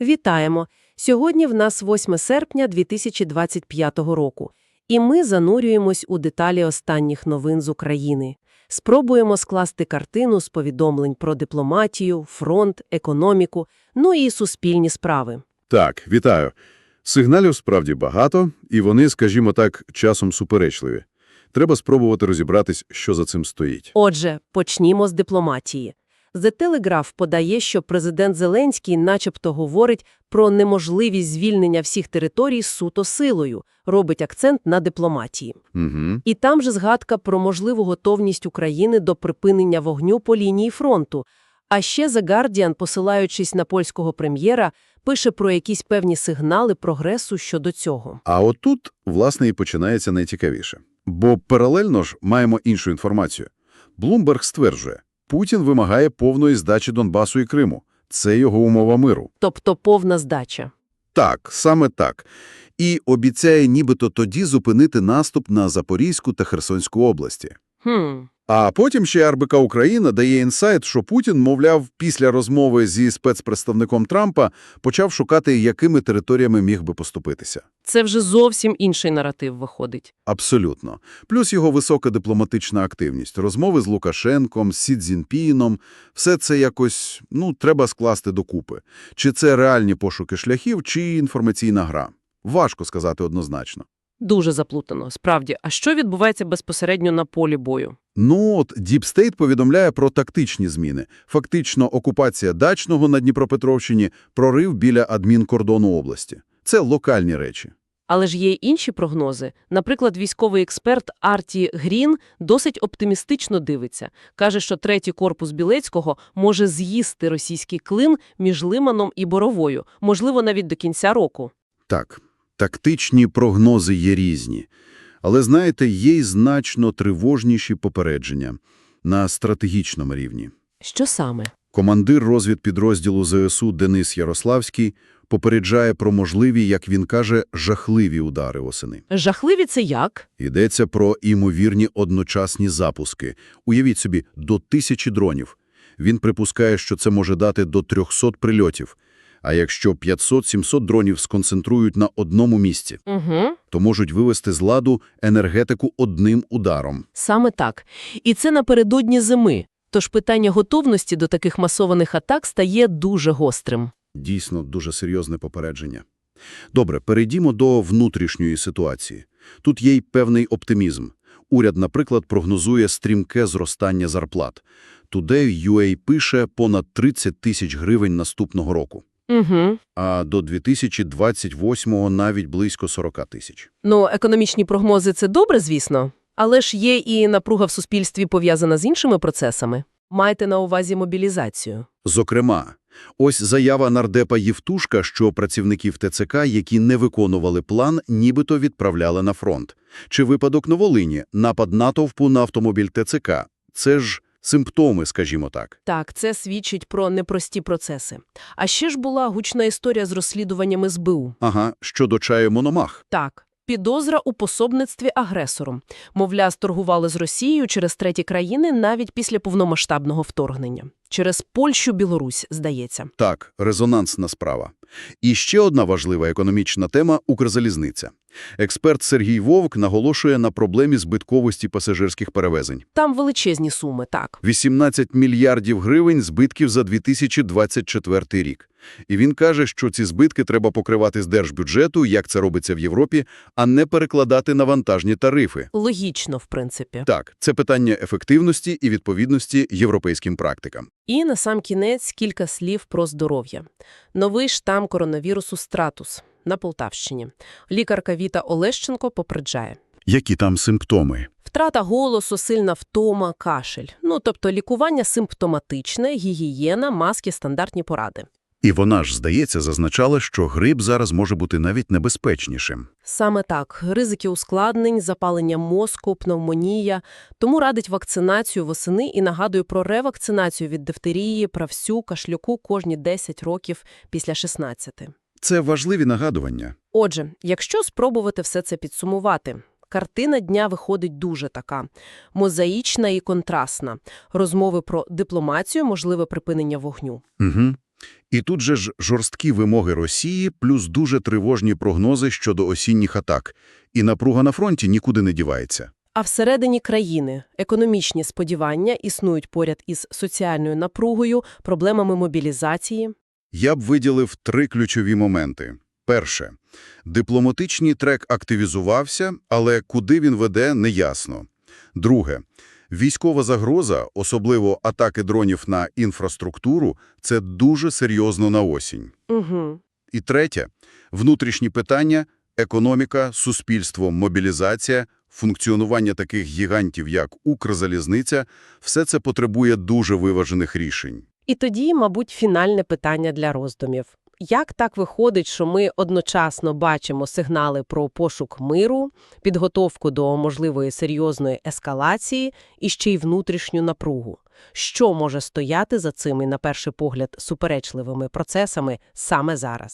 Вітаємо! Сьогодні в нас 8 серпня 2025 року, і ми занурюємось у деталі останніх новин з України. Спробуємо скласти картину з повідомлень про дипломатію, фронт, економіку, ну і суспільні справи. Так, вітаю. Сигналів справді багато, і вони, скажімо так, часом суперечливі. Треба спробувати розібратись, що за цим стоїть. Отже, почнімо з дипломатії. The Telegraph подає, що президент Зеленський начебто говорить про неможливість звільнення всіх територій суто силою, робить акцент на дипломатії. Угу. І там же згадка про можливу готовність України до припинення вогню по лінії фронту. А ще The Guardian, посилаючись на польського прем'єра, пише про якісь певні сигнали прогресу щодо цього. А отут, власне, і починається найцікавіше. Бо паралельно ж маємо іншу інформацію. Блумберг стверджує, Путін вимагає повної здачі Донбасу і Криму. Це його умова миру. Тобто повна здача. Так, саме так. І обіцяє нібито тоді зупинити наступ на Запорізьку та Херсонську області. Хм. А потім ще РБК Україна дає інсайт, що Путін, мовляв, після розмови зі спецпредставником Трампа почав шукати, якими територіями міг би поступитися. Це вже зовсім інший наратив виходить. Абсолютно. Плюс його висока дипломатична активність, розмови з Лукашенком, з Сі Цзіньпіном – все це якось, ну, треба скласти докупи. Чи це реальні пошуки шляхів, чи інформаційна гра? Важко сказати однозначно. Дуже заплутано, справді. А що відбувається безпосередньо на полі бою? Ну от, Deep State повідомляє про тактичні зміни. Фактично, окупація Дачного на Дніпропетровщині, прорив біля адмінкордону області. Це локальні речі. Але ж є й інші прогнози. Наприклад, військовий експерт Арті Грін досить оптимістично дивиться. Каже, що третій корпус Білецького може з'їсти російський клин між Лиманом і Боровою, можливо, навіть до кінця року. Так, тактичні прогнози є різні. Але, знаєте, є й значно тривожніші попередження на стратегічному рівні. Що саме? Командир розвідпідрозділу ЗСУ Денис Ярославський попереджає про можливі, як він каже, жахливі удари осени. Жахливі це як? Йдеться про імовірні одночасні запуски. Уявіть собі, до тисячі дронів. Він припускає, що це може дати до 300 прильотів. А якщо 500-700 дронів сконцентрують на одному місці, Угу. то можуть вивести з ладу енергетику одним ударом. Саме так. І це напередодні зими. Тож питання готовності до таких масованих атак стає дуже гострим. Дійсно, дуже серйозне попередження. Добре, перейдімо до внутрішньої ситуації. Тут є й певний оптимізм. Уряд, наприклад, прогнозує стрімке зростання зарплат. Today UA пише понад 30 тисяч гривень наступного року, Угу. а до 2028-го навіть близько 40 тисяч. Ну, економічні прогнози – це добре, звісно. Але ж є і напруга в суспільстві пов'язана з іншими процесами. Майте на увазі мобілізацію. Зокрема, ось заява нардепа Євтушка, що працівників ТЦК, які не виконували план, нібито відправляли на фронт. Чи випадок на Волині – напад натовпу на автомобіль ТЦК. Це ж симптоми, скажімо так. Так, це свідчить про непрості процеси. А ще ж була гучна історія з розслідуванням СБУ. Ага, щодо чаю Мономах. Так, підозра у пособництві агресору. Мовляв, торгували з Росією через треті країни навіть після повномасштабного вторгнення. Через Польщу, Білорусь, здається. Так, резонансна справа. І ще одна важлива економічна тема – Укрзалізниця. Експерт Сергій Вовк наголошує на проблемі збитковості пасажирських перевезень. Там величезні суми, так. 18 мільярдів гривень збитків за 2024 рік. І він каже, що ці збитки треба покривати з держбюджету, як це робиться в Європі, а не перекладати на вантажні тарифи. Логічно, в принципі. Так, це питання ефективності і відповідності європейським практикам. І на сам кінець кілька слів про здоров'я. Новий штам коронавірусу «Стратус» на Полтавщині. Лікарка Віта Олещенко попереджає. Які там симптоми? Втрата голосу, сильна втома, кашель. Ну, тобто лікування симптоматичне, гігієна, маски, стандартні поради. І вона ж, здається, зазначала, що грип зараз може бути навіть небезпечнішим. Саме так. Ризики ускладнень, запалення мозку, пневмонія. Тому радить вакцинацію восени і нагадує про ревакцинацію від дифтерії, правсю, кашлюку кожні 10 років після 16. Це важливі нагадування. Отже, якщо спробувати все це підсумувати, картина дня виходить дуже така – мозаїчна і контрастна. Розмови про дипломатію, можливе припинення вогню. Угу. І тут же ж жорсткі вимоги Росії, плюс дуже тривожні прогнози щодо осінніх атак. І напруга на фронті нікуди не дівається. А всередині країни економічні сподівання існують поряд із соціальною напругою, проблемами мобілізації. Я б виділив три ключові моменти. Перше. Дипломатичний трек активізувався, але куди він веде – неясно. Друге. Військова загроза, особливо атаки дронів на інфраструктуру – це дуже серйозно на осінь. Угу. І третє. Внутрішні питання – економіка, суспільство, мобілізація, функціонування таких гігантів, як Укрзалізниця – все це потребує дуже виважених рішень. І тоді, мабуть, фінальне питання для роздумів. Як так виходить, що ми одночасно бачимо сигнали про пошук миру, підготовку до можливої серйозної ескалації і ще й внутрішню напругу? Що може стояти за цими, на перший погляд, суперечливими процесами саме зараз?